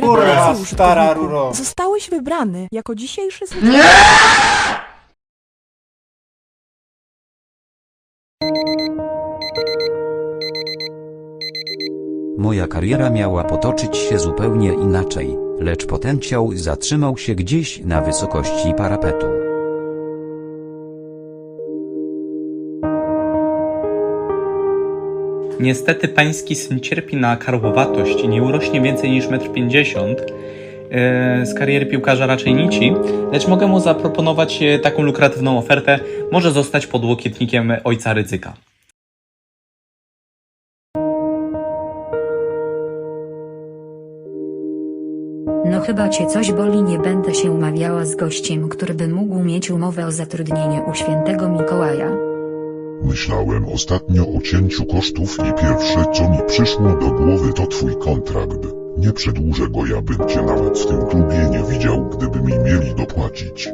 Kurwa, stara użytkowniku. ruro. Zostałeś wybrany jako dzisiejszy... Moja kariera miała potoczyć się zupełnie inaczej, lecz potencjał zatrzymał się gdzieś na wysokości parapetu. Niestety pański syn cierpi na karłowatość i nie urośnie więcej niż 1,50 m. E, Z kariery piłkarza raczej nici, lecz mogę mu zaproponować e, taką lukratywną ofertę. Może zostać podłokietnikiem ojca ryzyka. No chyba cię coś boli, nie będę się umawiała z gościem, który by mógł mieć umowę o zatrudnienie u świętego Mikołaja. Myślałem ostatnio o cięciu kosztów i pierwsze co mi przyszło do głowy to twój kontrakt. Nie przedłużę go, ja bym cię nawet w tym klubie nie widział, gdyby mi mieli dopłacić.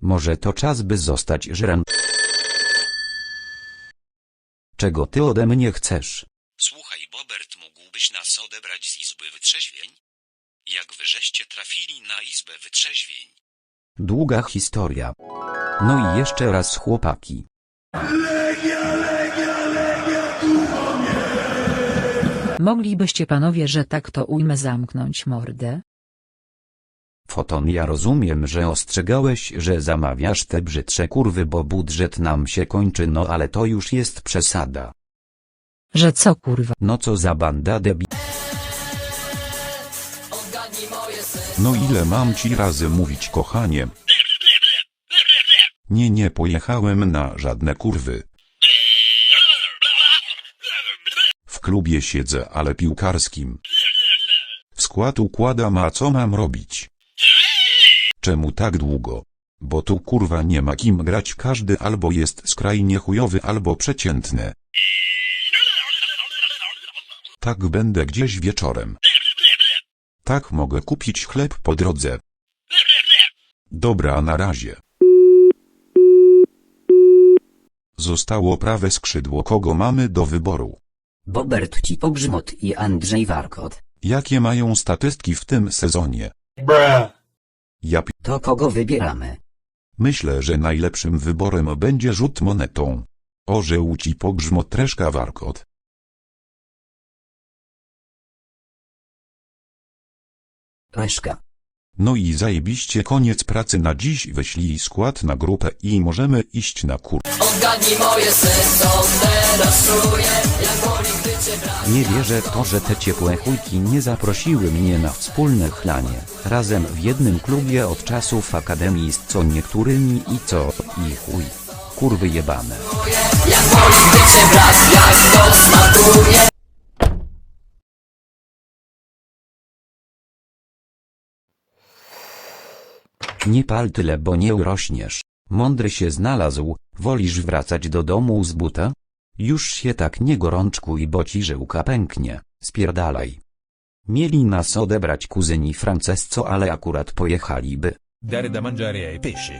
Może to czas by zostać żrem. Czego ty ode mnie chcesz? Słuchaj, Bobert, mógłbyś nas odebrać z Izby Wytrzeźwień? Jak wyżeście trafili na Izbę Wytrzeźwień? Długa historia. No i jeszcze raz chłopaki. Moglibyście panowie, że tak to ujmę zamknąć mordę? Foton ja rozumiem, że ostrzegałeś, że zamawiasz te brzydsze kurwy, bo budżet nam się kończy, no ale to już jest przesada. Że co kurwa? No co za banda debi... No ile mam ci razy mówić kochanie? Nie nie pojechałem na żadne kurwy. W klubie siedzę, ale piłkarskim. W skład układam, a co mam robić? Czemu tak długo? Bo tu kurwa nie ma kim grać każdy albo jest skrajnie chujowy albo przeciętny. Tak będę gdzieś wieczorem. Tak mogę kupić chleb po drodze. Dobra na razie. Zostało prawe skrzydło kogo mamy do wyboru. Bobert Cipogrzmot i Andrzej Warkot. Jakie mają statystyki w tym sezonie? Bruh. Ja pi- To kogo wybieramy? myślę, że najlepszym wyborem będzie rzut monetą. Orzeł ci pogrzmot warkot. Reszka. No i zajebiście koniec pracy na dziś wyślij skład na grupę i możemy iść na kur... Nie wierzę w to, że te ciepłe chujki nie zaprosiły mnie na wspólne chlanie. Razem w jednym klubie od czasów akademii z co niektórymi i co i chuj. Kurwy jebane. Nie pal tyle, bo nie urośniesz. Mądry się znalazł, wolisz wracać do domu z buta? Już się tak nie gorączkuj, bo ci żyłka pęknie, spierdalaj. Mieli nas odebrać kuzyni Francesco, ale akurat pojechaliby. dare da mangiare ai pesci.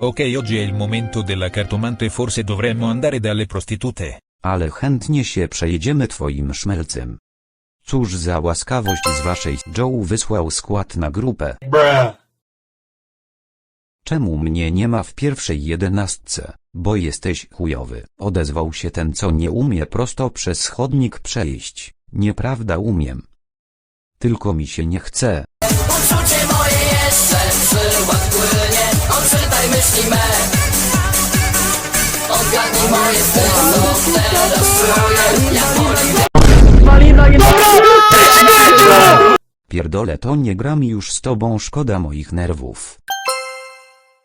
Ok, oggi è il momento della cartomante, forse dovremmo andare dalle prostitute. Ale chętnie się przejedziemy twoim szmelcem. Cóż za łaskawość z waszej Joe wysłał skład na grupę. Bruh. Czemu mnie nie ma w pierwszej jedenastce? Bo jesteś chujowy. Odezwał się ten co nie umie prosto przez chodnik przejść. Nieprawda umiem. Tylko mi się nie chce. Pierdolę to nie gram już z tobą szkoda moich nerwów.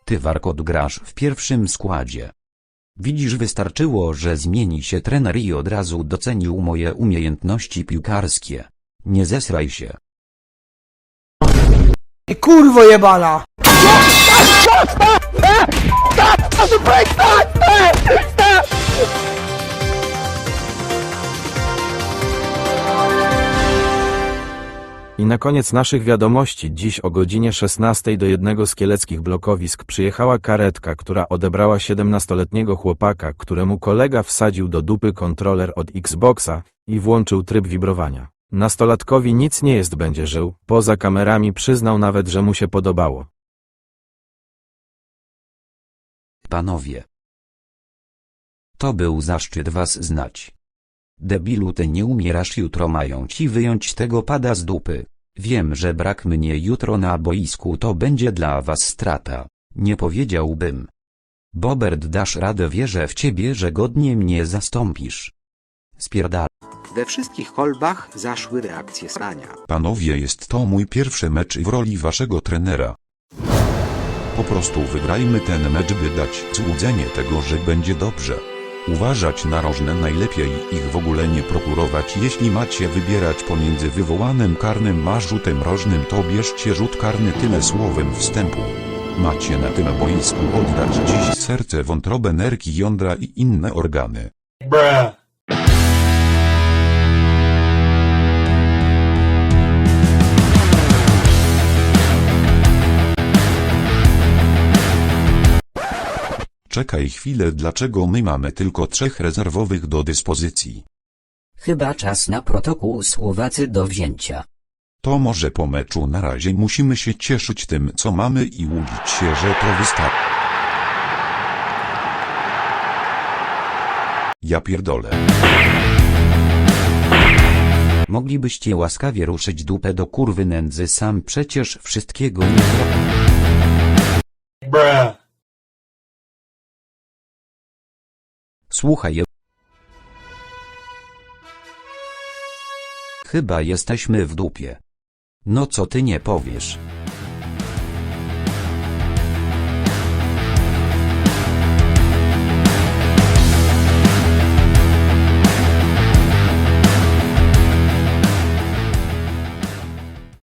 Ty warkot grasz w pierwszym składzie. Widzisz wystarczyło, że zmieni się trener i od razu docenił moje umiejętności piłkarskie. Nie zesraj się. I kurwo jebana. I na koniec naszych wiadomości, dziś o godzinie 16 do jednego z kieleckich blokowisk przyjechała karetka, która odebrała 17-letniego chłopaka, któremu kolega wsadził do dupy kontroler od Xboxa i włączył tryb wibrowania. Nastolatkowi nic nie jest będzie żył, poza kamerami przyznał nawet, że mu się podobało. Panowie. To był zaszczyt was znać. Debilu ty nie umierasz jutro mają ci wyjąć tego pada z dupy. Wiem, że brak mnie jutro na boisku to będzie dla was strata. Nie powiedziałbym. Bobert dasz radę wierzę w ciebie, że godnie mnie zastąpisz. Spierdal. We wszystkich kolbach zaszły reakcje srania. Panowie, jest to mój pierwszy mecz w roli waszego trenera. Po prostu wygrajmy ten mecz, by dać złudzenie tego, że będzie dobrze. Uważać na rożne najlepiej ich w ogóle nie prokurować. Jeśli macie wybierać pomiędzy wywołanym karnym a rzutem rożnym, to bierzcie rzut karny tyle słowem wstępu. Macie na tym boisku oddać dziś serce, wątrobę, nerki, jądra i inne organy. Bruh. Czekaj chwilę, dlaczego my mamy tylko trzech rezerwowych do dyspozycji? Chyba czas na protokół Słowacy do wzięcia. To może po meczu na razie musimy się cieszyć tym, co mamy i łudzić się, że to wystarczy. Ja pierdolę. Moglibyście łaskawie ruszyć dupę do kurwy nędzy sam przecież wszystkiego nie zrobił. Słuchaj. Chyba jesteśmy w dupie. No co ty nie powiesz?